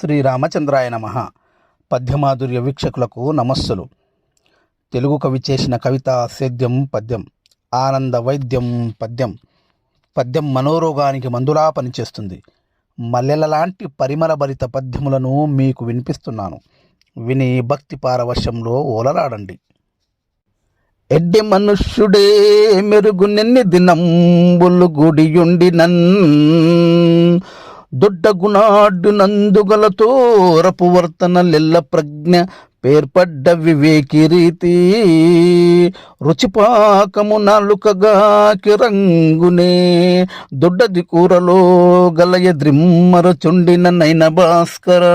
శ్రీరామచంద్రాయ నమ. పద్యమాధుర్య వీక్షకులకు నమస్సులు. తెలుగు కవి చేసిన కవిత సేద్యం పద్యం ఆనంద వైద్యం పద్యం. పద్యం మనోరోగానికి మందులా పనిచేస్తుంది. మల్లెల లాంటి పరిమళ భరిత పద్యములను మీకు వినిపిస్తున్నాను. విని భక్తి పారవశ్యంలో ఓలలాడండి ఎడ్డి మనుష్యుడే మెరుగునెన్ని దినంబులు గుడియుండి నన్ దొడ్డ గుణాడు నందుగల తోరపు వర్తనలెల్ల ప్రజ్ఞ పేర్పడ్డ వివేకి రీతి. రుచిపాకము నాలుకగాకి కిరంగునే దొడ్డది కూరలో గలయ ద్రిమ్మర చుండిన నైన భాస్కరా.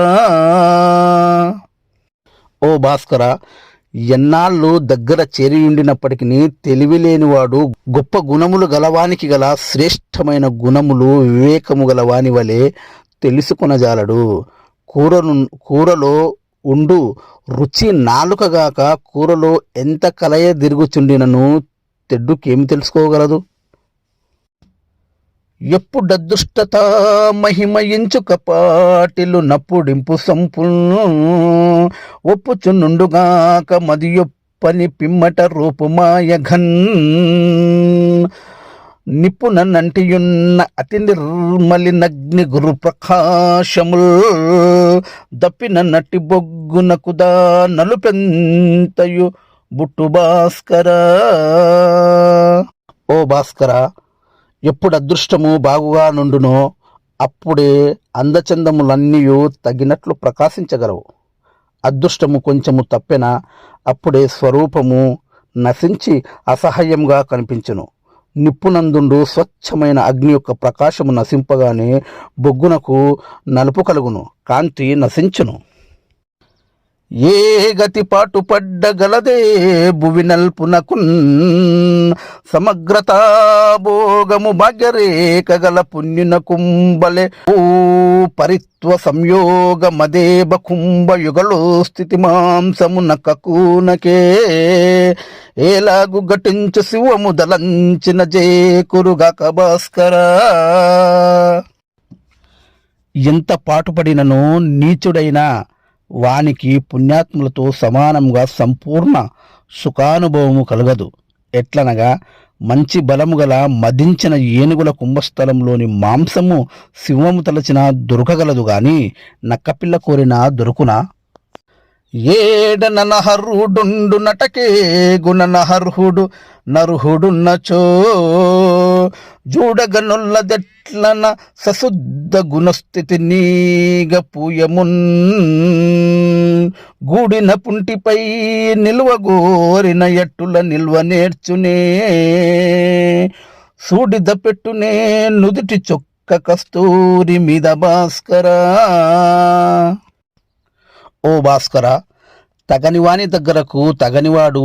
ఓ భాస్కరా ఎన్నాళ్ళు దగ్గర చేరి ఉండినప్పటికీ తెలివి లేనివాడు గొప్ప గుణములు గలవానికి గల శ్రేష్టమైన గుణములు వివేకము గలవాని వలె తెలుసుకొనజాలడు. కూరను కూరలో ఉండు రుచి నాలుకగాక కూరలో ఎంత కలయ దిరుగుచుండినను తెడ్డుకేమి తెలుసుకోగలదు? ఎప్పుడదృష్టత మహిమయించు కపాటిలు నప్పుడింపు సంపు ఒప్పుచునుండుగాక మదియొప్పని పిమ్మట రూపుమాయఘన్ నిపుణనంటియున్న అతి నిర్మలినగ్ని గురు ప్రకాశముల్ దప్పిన నటి బొగ్గున కుదా నలుపెంతయు బుట్టు భాస్కరా. ఓ భాస్కరా ఎప్పుడు అదృష్టము బాగుగా నుండునో అప్పుడే అందచందములన్నీ తగినట్లు ప్రకాశించగలవు. అదృష్టము కొంచెము తప్పెన అప్పుడే స్వరూపము నశించి అసహ్యంగా కనిపించును. నిప్పునందుండు స్వచ్ఛమైన అగ్ని యొక్క ప్రకాశము నశింపగానే బొగ్గునకు నలుపు కలుగును కాంతి నశించును. ఏ గతి పాటు పడ్డగలదే సమగ్రతా భోగము భాగ్యరేఖగల పుణ్యున కుంబలే ఓ పరిత్వ సంయోగ మదేబ కుంభ యుగలో స్థితి మాంసమున కకూనకే ఏలాగు ఘటించు శివము దలంచిన జేకురుగాక భాస్కరా ఎంత పాటుపడినను నీచుడైనా వానికి పుణ్యాత్ములతో సమానంగా సంపూర్ణ సుఖానుభవము కలగదు. ఎట్లనగా మంచి బలము గల మదించిన ఏనుగుల కుంభస్థలంలోని మాంసము సింహము తలచిన దొరకగలదు గాని నక్కపిల్ల కోరిన దొరుకునా? ఏడ ననహర్హుడుండు నటకే గుణ నహర్హుడు నరుహుడున్నచో. జూడగనుల్లదెట్లన సశుద్ధ గుణస్థితి నీగ పూయమున్. గూడిన పుంటిపై నిల్వగోరిన ఎట్టుల నిల్వ నేర్చునే. సూడిద పెట్టునే నుదుటి చొక్క కస్తూరి మీద భాస్కరా. ఓ భాస్కర తగనివాని దగ్గరకు తగనివాడు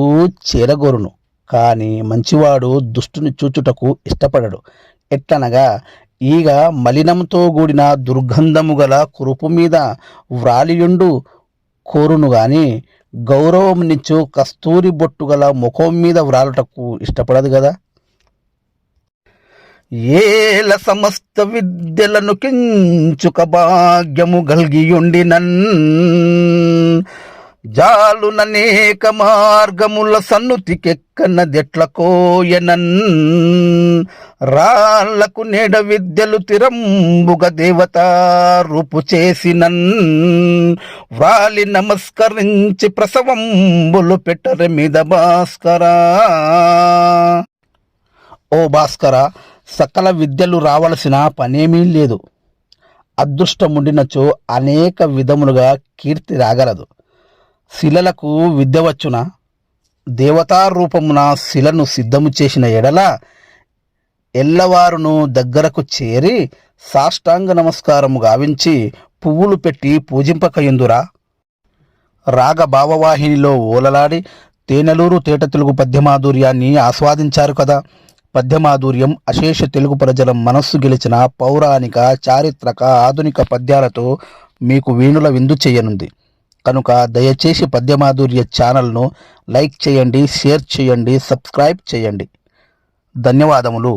చేరగోరును. కానీ మంచివాడు దుష్టుని చూచుటకు ఇష్టపడడు. ఎట్లనగా ఈగ మలినంతో కూడిన దుర్గంధము గల కురుపు మీద వ్రాలియుండు కోరును గాని గౌరవమునిచ్చు కస్తూరి బొట్టు గల ముఖం మీద వ్రాలుటకు ఇష్టపడదు కదా ఏల సమస్త విద్యలను కించుక భాగ్యము గల్గియుండినన్. జాలుననేక మార్గముల సన్నుతికెక్కనదెట్ల కోయనన్. రాళ్ళకు నేడ విద్యలు తిరంబుగ దేవత రూపు చేసినన్. వ్రాలి నమస్కరించి ప్రసవంబులు పెట్టర మీద భాస్కరా. ఓ భాస్కరా సకల విద్యలు రావలసిన పనేమీ లేదు. అదృష్టముండినచో అనేక విధములుగా కీర్తి రాగలదు. శిలలకు విద్య వచ్చున? దేవతారూపమున శిలను సిద్ధము చేసిన ఎడల ఎల్లవారును దగ్గరకు చేరి సాష్టాంగ నమస్కారము గావించి పువ్వులు పెట్టి పూజింపకయుందురా. రాగ భావవాహినిలో ఓలలాడి తేనెలూరు తేట తెలుగు పద్యమాధుర్యాన్ని ఆస్వాదించారు కదా. పద్యమాధుర్యం అశేష తెలుగు ప్రజల మనస్సు గెలిచిన పౌరాణిక చారిత్రక ఆధునిక పద్యాలతో మీకు వీణుల విందు చేయనుంది. కనుక దయచేసి పద్యమాధుర్య ఛానల్ను లైక్ చేయండి షేర్ చేయండి సబ్స్క్రైబ్ చేయండి. ధన్యవాదములు.